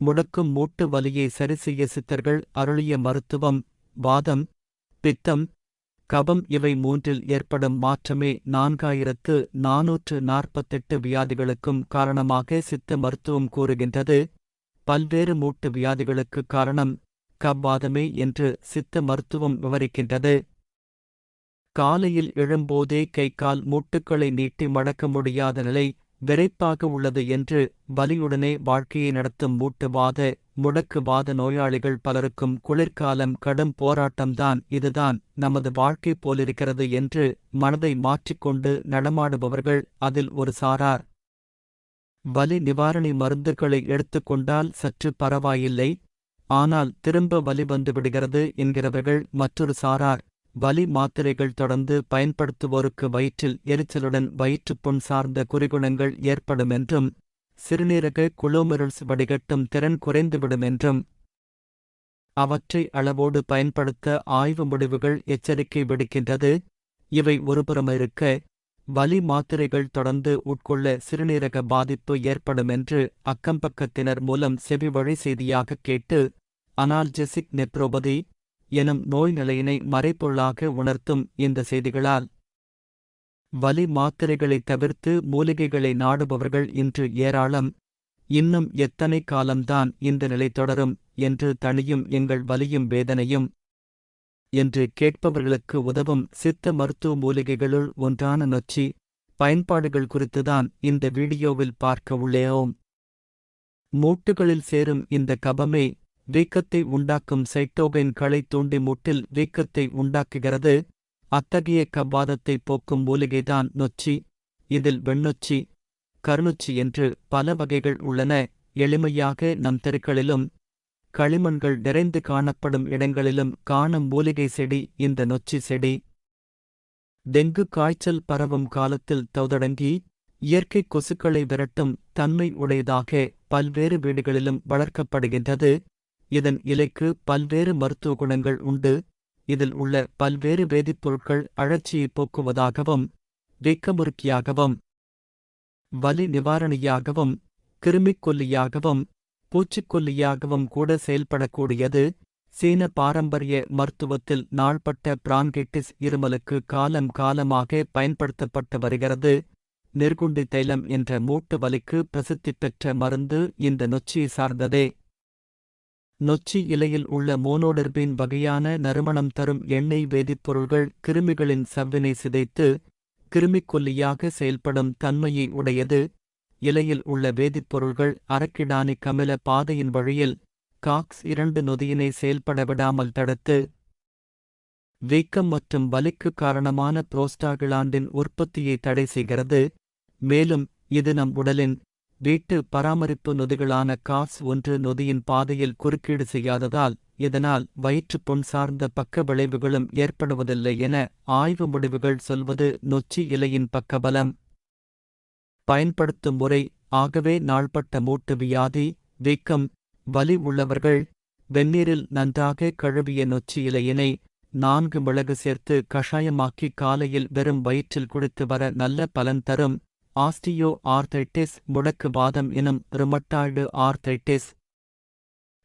முடக்கும் மூட்டு வலியை சரிசெய்ய சித்தர்கள் அருளிய மருத்துவம் வாதம் பித்தம் கபம் இவை மூன்றில் ஏற்படும் மாற்றமே நான்காயிரத்து நாநூற்று நாற்பத்தெட்டு வியாதிகளுக்கும் காரணமாக சித்த மருத்துவம் கூறுகின்றது. பல்வேறு மூட்டு வியாதிகளுக்கு காரணம் கவ்வாதமே என்று சித்த மருத்துவம் விவரிக்கின்றது. காலையில் எழும்போதே கை கால் மூட்டுக்களை நீட்டி மடக்க முடியாத நிலை விரைப்பாக உள்ளது என்று வலியுடனே வாழ்க்கையை நடத்தும் மூட்டுவாத முடக்குவாத நோயாளிகள் பலருக்கும் குளிர்காலம் கடும் போராட்டம்தான் இதுதான். நமது வாழ்க்கை போலிருக்கிறது என்று மனதை மாற்றிக்கொண்டு நடமாடுபவர்கள் அதில் ஒரு சாரார். வலி நிவாரணி மருந்துகளை எடுத்துக்கொண்டால் சற்று பரவாயில்லை. ஆனால் திரும்ப வலி வந்து விடுகிறது என்கிறவர்கள் மற்றொரு சாரார். வலி மாத்திரைகள் தொடர்ந்து பயன்படுத்துவோருக்கு வயிற்றில் எரிச்சலுடன் வயிற்றுப்புண் சார்ந்த குறிகுணங்கள் ஏற்படும் என்றும் சிறுநீரக குளோமெருள்ஸ் வடிகட்டும் திறன் குறைந்துவிடும் என்றும். அவற்றை அளவோடு பயன்படுத்த ஆய்வு முடிவுகள் எச்சரிக்கை விடுக்கின்றது. இவை ஒருபுறமிருக்க வலி மாத்திரைகள் தொடர்ந்து உட்கொள்ள சிறுநீரக பாதிப்பு ஏற்படும் என்று அக்கம்பக்கத்தினர் மூலம் செவிவழி செய்தியாக கேட்டு அனால்ஜெசிக் நெப்ரோபதி எனும் நோய் நிலையினை மறைப்பொருளாக உணர்த்தும் இந்த செய்திகளால். வலி மாத்திரைகளை தவிர்த்து மூலிகைகளை நாடுபவர்கள் இன்று ஏராளம். இன்னும் எத்தனை காலம்தான் இந்த நிலை தொடரும் என்று தணியும் எங்கள் வலியும் வேதனையும். என்று கேட்பவர்களுக்கு உதவும் சித்த மருத்துவ மூலிகைகளுள் ஒன்றான நொச்சி. பயன்பாடுகள் குறித்துதான் இந்த வீடியோவில் பார்க்க உள்ளேயோம் மூட்டுகளில் சேரும் இந்த கபமே வீக்கத்தை உண்டாக்கும் சைட்டோகைன் களை தூண்டி முட்டில் வீக்கத்தை உண்டாக்குகிறது. அத்தகைய கவ்வாதத்தை போக்கும் மூலிகைதான் நொச்சி இதில் வெண்ணொச்சி கருணொச்சி என்று பல வகைகள் உள்ளன. எளிமையாக நம் தெருக்களிலும் களிமண்கள் நிறைந்து காணப்படும் இடங்களிலும் காணும் மூலிகை செடி இந்த நொச்சி செடி. டெங்கு காய்ச்சல் பரவும் காலத்தில் தௌதடங்கி இயற்கை கொசுக்களை விரட்டும் தன்மை உடையதாக பல்வேறு வீடுகளிலும் வளர்க்கப்படுகின்றது. இதன் இலைக்கு பல்வேறு மருத்துவ குணங்கள் உண்டு. இதில் உள்ள பல்வேறு வேதிப்பொருட்கள் அழற்சியை போக்குவதாகவும் வீக்கமுறுக்கியாகவும் வலி நிவாரணியாகவும் கிருமிக்கொல்லியாகவும் பூச்சிக்கொல்லியாகவும் கூட செயல்படக்கூடியது. சீன பாரம்பரிய மருத்துவத்தில் நாள்பட்ட பிரான்கைட்டிஸ் இருமலுக்கு காலம் காலமாக பயன்படுத்தப்பட்டு வருகிறது. நெர்குண்டி தைலம் என்ற மூட்டு வலிக்கு பிரசித்தி பெற்ற மருந்து இந்த நொச்சியை சார்ந்ததே. நொச்சி இலையில் உள்ள மோனோடர்பின் வகையான நறுமணம் தரும் எண்ணெய் வேதிப்பொருள்கள் கிருமிகளின் சவ்வினை சிதைத்து கிருமிக்கொல்லியாக செயல்படும் தன்மையை உடையது. இலையில் உள்ள வேதிப்பொருள்கள் அரக்கிடானி கமில பாதையின் வழியில் காக்ஸ் இரண்டு நொதியினை செயல்பட விடாமல் தடுத்து வீக்கம் மற்றும் வலிக்கு காரணமான புரோஸ்டாகிலாண்டின் உற்பத்தியை தடை செய்கிறது. மேலும் இது நம் உடலின் வீட்டு பராமரிப்பு நொதிகளான காஸ் ஒன்று நொதியின் பாதையில் குறுக்கீடு செய்யாததால் இதனால் வயிற்றுப்புண் சார்ந்த பக்க விளைவுகளும் ஏற்படுவதில்லை என ஆய்வு முடிவுகள் சொல்வது நொச்சி இலையின் பக்கபலம். பயன்படுத்தும் முறை ஆகவே நாள்பட்ட மூட்டு வியாதி வீக்கம் வலி உள்ளவர்கள் வெந்நீரில் நன்றாக கழுவிய நொச்சி இலையினை நான்கு மிளகு சேர்த்து கஷாயமாக்கி காலையில் வெறும் வயிற்றில் குடித்து வர நல்ல பலன் தரும். ஆஸ்டியோ ஆர்த்தைட்டிஸ் முடக்கு வாதம் எனும் ரிமட்டாய்டு ஆர்த்தைட்டிஸ்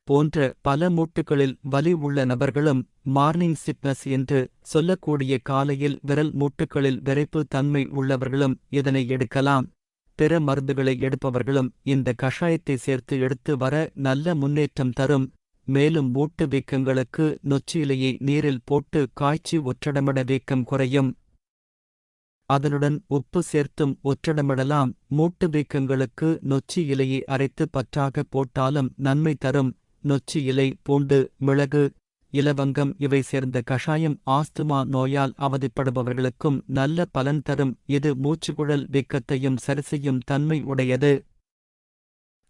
போன்ற பல மூட்டுகளில் வலி உள்ள நபர்களும் மார்னிங் சிக்னஸ் என்று சொல்லக்கூடிய காலையில் விரல் மூட்டுகளில் விரைப்பு தன்மை உள்ளவர்களும் இதனை எடுக்கலாம். பிற மருந்துகளை எடுப்பவர்களும் இந்த கஷாயத்தை சேர்த்து எடுத்து வர நல்ல முன்னேற்றம் தரும். மேலும் மூட்டு வீக்கங்களுக்கு நொச்சியிலையை நீரில் போட்டு காய்ச்சி ஒற்றடமிட வீக்கம் குறையும். அதனுடன் உப்பு சேர்த்தும் ஒற்றடமிடலாம் மூட்டு வீக்கங்களுக்கு நொச்சி இலையை அரைத்து பற்றாக போட்டாலும் நன்மை தரும். நொச்சி இலை பூண்டு மிளகு இலவங்கம் இவை சேர்ந்த கஷாயம் ஆஸ்துமா நோயால் அவதிப்படுபவர்களுக்கும் நல்ல பலன் தரும். இது மூச்சுக்குழல் வீக்கத்தையும் சரிசெய்யும் தன்மை உடையது.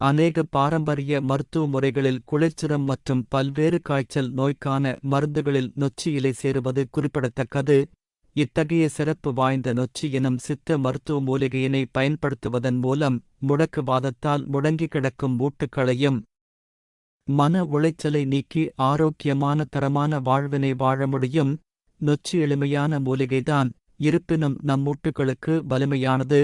அநேக பாரம்பரிய மருத்துவ முறைகளில் குளிர்ச்சிரம் மற்றும் பல்வேறு காய்ச்சல் நோய்க்கான மருந்துகளில் நொச்சி இலை சேருவது குறிப்பிடத்தக்கது. இத்தகைய சிறப்பு வாய்ந்த நொச்சி எனும் சித்த மருத்துவ மூலிகையினை பயன்படுத்துவதன் மூலம் முடக்குவாதத்தால் முடங்கிக் கிடக்கும் மூட்டுக்களையும் மன உளைச்சலை நீக்கி ஆரோக்கியமான தரமான வாழ்வினை வாழ முடியும். நொச்சி எளிமையான மூலிகைதான். இருப்பினும் நம் மூட்டுகளுக்கு வலிமையானது.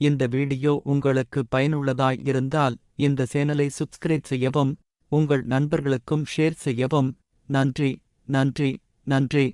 இந்த வீடியோ உங்களுக்கு பயனுள்ளதாய் இருந்தால் இந்த சேனலை சப்ஸ்கிரைப் செய்யவும் உங்கள் நண்பர்களுக்கும் ஷேர் செய்யவும். நன்றி நன்றி நன்றி.